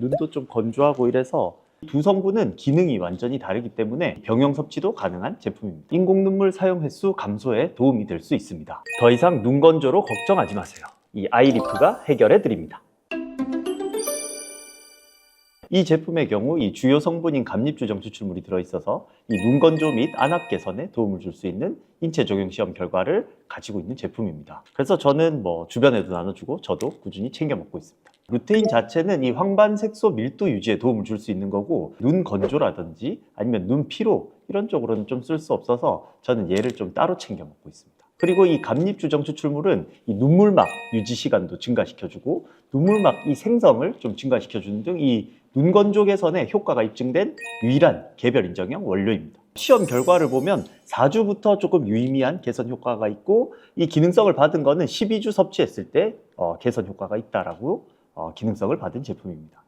눈도 좀 건조하고 이래서 두 성분은 기능이 완전히 다르기 때문에 병용 섭취도 가능한 제품입니다. 인공 눈물 사용 횟수 감소에 도움이 될 수 있습니다. 더 이상 눈 건조로 걱정하지 마세요. 이 아이리프가 해결해 드립니다. 이 제품의 경우 이 주요 성분인 감립주정 추출물이 들어있어서 이 눈 건조 및 안압 개선에 도움을 줄 수 있는 인체 적용 시험 결과를 가지고 있는 제품입니다. 그래서 저는 뭐 주변에도 나눠주고 저도 꾸준히 챙겨 먹고 있습니다. 루테인 자체는 이 황반 색소 밀도 유지에 도움을 줄 수 있는 거고 눈 건조라든지 아니면 눈 피로 이런 쪽으로는 좀 쓸 수 없어서 저는 얘를 좀 따로 챙겨 먹고 있습니다. 그리고 이 감립주정 추출물은 이 눈물막 유지 시간도 증가시켜주고 눈물막 이 생성을 좀 증가시켜주는 등 이 눈 건조 개선에 효과가 입증된 유일한 개별 인정형 원료입니다. 시험 결과를 보면 4주부터 조금 유의미한 개선 효과가 있고 이 기능성을 받은 거는 12주 섭취했을 때 어, 개선 효과가 있다라고 어, 기능성을 받은 제품입니다.